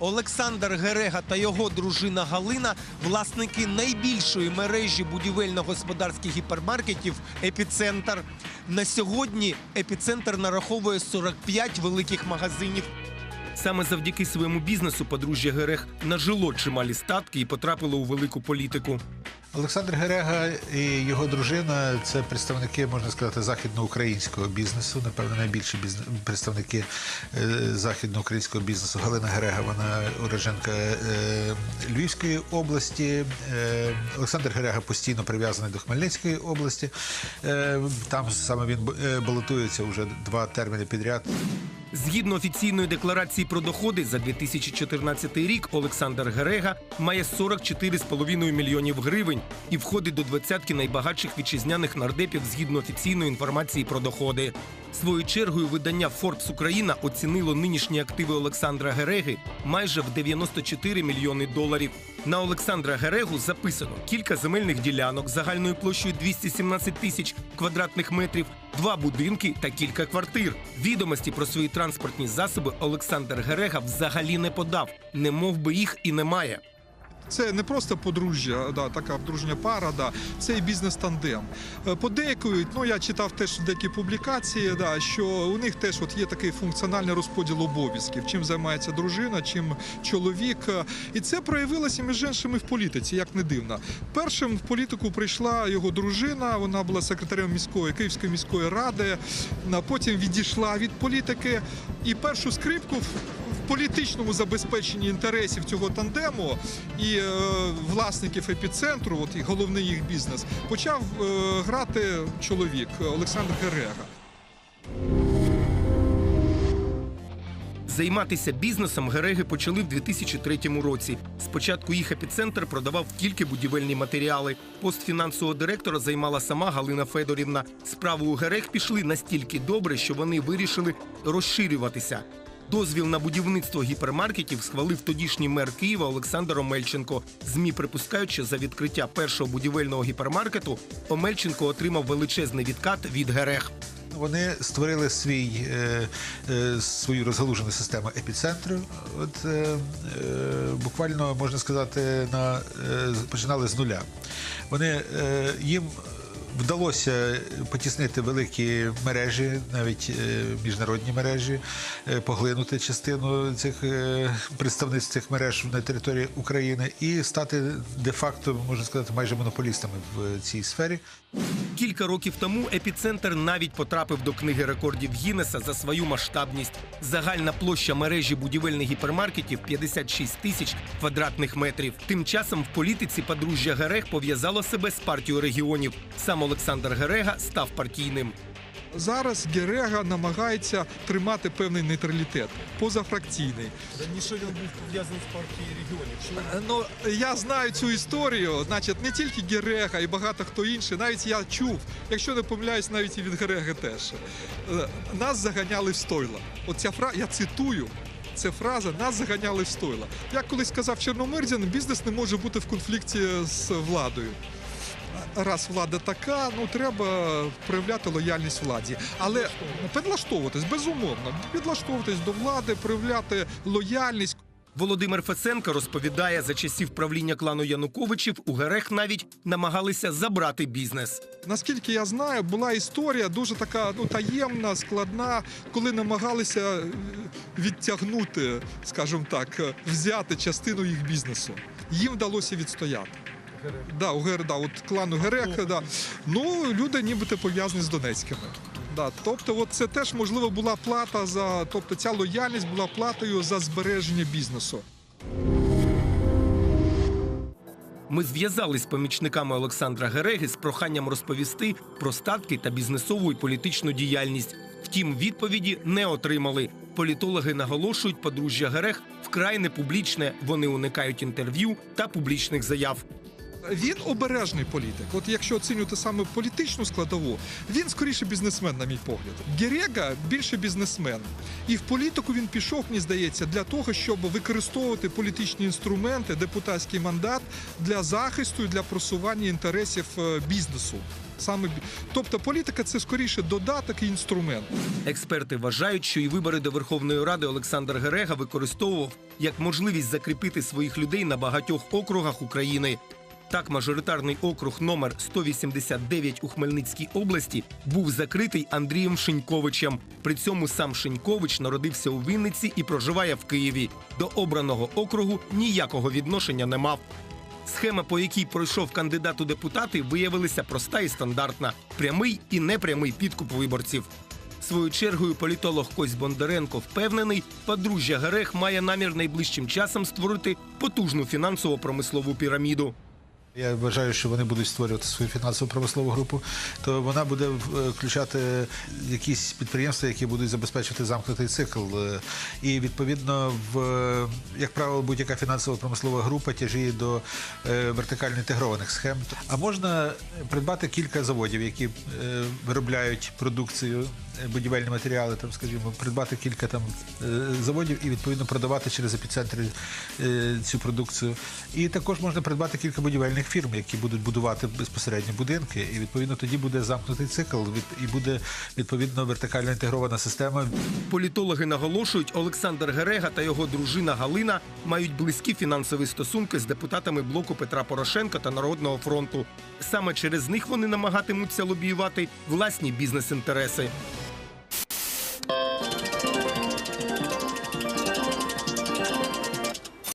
Олександр Герега та його дружина Галина власники найбільшої мережі будівельно-господарських гіпермаркетів Епіцентр. На сьогодні епіцентр нараховує 45 великих магазинів. Саме завдяки своєму бізнесу подружжя Герег нажило чималі статки і потрапило у велику політику. Олександр Герега і його дружина це представники, можна сказати, західноукраїнського бізнесу. Напевно, найбільші бізнес... представники е, західноукраїнського бізнесу. Галина Герега, вона уродженка е, Львівської області. Е, Олександр Герега постійно прив'язаний до Хмельницької області. Там саме він балотується вже два терміни підряд. Згідно офіційної декларації про доходи за 2014 рік, Олександр Герега має 44,5 мільйонів гривень і входить до двадцятки найбагатших вітчизняних нардепів згідно офіційної інформації про доходи. Своєю чергою видання Forbes Україна оцінило нинішні активи Олександра Гереги майже в 94 мільйони доларів. На Олександра Герегу записано кілька земельних ділянок загальною площею 217 тисяч квадратних метрів, два будинки та кілька квартир. Відомості про свої транспортні засоби Олександр Герега взагалі не подав, не мов би їх і немає. Це не просто подружжя, да, така дружня пара, да, це і бізнес-тандем. Е, Подейкують, ну я читав теж деякі публікації, да, що у них теж от є такий функціональний розподіл обов'язків, чим займається дружина, чим чоловік. І це проявилося між іншими в політиці, як не дивно. Першим в політику прийшла його дружина, вона була секретарем міської Київської міської ради, потім відійшла від політики. І першу скрипку політичному забезпеченні інтересів цього тандему і е, власників епіцентру, от і головний їх бізнес, почав е, грати чоловік Олександр Герега. Займатися бізнесом Гереги почали в 2003 році. Спочатку їх епіцентр продавав тільки будівельні матеріали. Пост фінансового директора займала сама Галина Федорівна. Справи у Герег пішли настільки добре, що вони вирішили розширюватися. Дозвіл на будівництво гіпермаркетів схвалив тодішній мер Києва Олександр Омельченко. Змі припускають, що за відкриття першого будівельного гіпермаркету Омельченко отримав величезний відкат від Герег. Вони створили свій, е, е, свою розгалужену систему епіцентру. От, е, буквально можна сказати, на, починали з нуля. Вони, їм вдалося потіснити великі мережі, навіть е, міжнародні мережі, е, поглинути частину цих е, представництв цих мереж на території України і стати де-факто, можна сказати, майже монополістами в цій сфері. Кілька років тому епіцентр навіть потрапив до книги рекордів Гіннеса за свою масштабність. Загальна площа мережі будівельних гіпермаркетів 56 тисяч квадратних метрів. Тим часом в політиці подружжя Герег пов'язало себе з партією регіонів. Сам Олександр Герега став партійним. Зараз Герега намагається тримати певний нейтралітет, позафракційний. Раніше він був пов'язаний з партією регіонів. Чому? Ну я знаю цю історію. Значить, не тільки Герега і багато хто інший. Навіть я чув, якщо не помиляюсь, навіть і від Гереги теж Е, нас заганяли в стойла. Оця фраза, я цитую. Це фраза нас заганяли в стойла. Як колись сказав Чорномирдін, бізнес не може бути в конфлікті з владою. Раз влада така, ну треба проявляти лояльність владі, але підлаштовуватись безумовно, підлаштовуватись до влади, проявляти лояльність. Володимир Фесенко розповідає, за часів правління клану Януковичів у Герег навіть намагалися забрати бізнес. Наскільки я знаю, була історія дуже така ну таємна, складна, коли намагалися е, відтягнути, скажімо так, е, взяти частину їх бізнесу. Їм вдалося відстояти. Да, у Гер, да, от клану Герек, да. Ну, люди нібито пов'язані з Донецькими. Да, тобто, от це теж можливо була плата за, тобто ця лояльність була платою за збереження бізнесу. Ми зв'язались з помічниками Олександра Гереги з проханням розповісти про статки та бізнесову і політичну діяльність. Втім, відповіді не отримали. Політологи наголошують, подружжя Герег вкрай непублічне. Вони уникають інтерв'ю та публічних заяв. Він обережний політик. От якщо оцінювати саме політичну складову, він скоріше бізнесмен, на мій погляд. Герега більше бізнесмен. І в політику він пішов, мені здається, для того, щоб використовувати політичні інструменти, депутатський мандат для захисту і для просування інтересів е, бізнесу. Саме тобто політика це скоріше додаток і інструмент. Експерти вважають, що і вибори до Верховної Ради Олександр Герега використовував як можливість закріпити своїх людей на багатьох округах України. Так, мажоритарний округ номер 189 у Хмельницькій області був закритий Андрієм Шиньковичем. При цьому сам Шинькович народився у Вінниці і проживає в Києві. До обраного округу ніякого відношення не мав. Схема, по якій пройшов кандидат у депутати, виявилася проста і стандартна: прямий і непрямий підкуп виборців. Свою чергою політолог Кось Бондаренко впевнений, подружжя Герех має намір найближчим часом створити потужну фінансово-промислову піраміду. Я вважаю, що вони будуть створювати свою фінансово промислову групу, то вона буде е, включати якісь підприємства, які будуть забезпечувати замкнутий цикл. Е, І відповідно, в як правило, будь-яка фінансово промислова група тяжіє до е, вертикально інтегрованих схем. А можна придбати кілька заводів, які виробляють продукцію. Е, Будівельні матеріали, там, скажімо, придбати кілька там е, заводів і відповідно продавати через епіцентри е, цю продукцію. І також можна придбати кілька будівельних фірм, які будуть будувати безпосередньо будинки, і відповідно тоді буде замкнутий цикл, і буде відповідно вертикально інтегрована система. Політологи наголошують, Олександр Герега та його дружина Галина мають близькі фінансові стосунки з депутатами блоку Петра Порошенка та Народного фронту. Саме через них вони намагатимуться лобіювати власні бізнес-інтереси.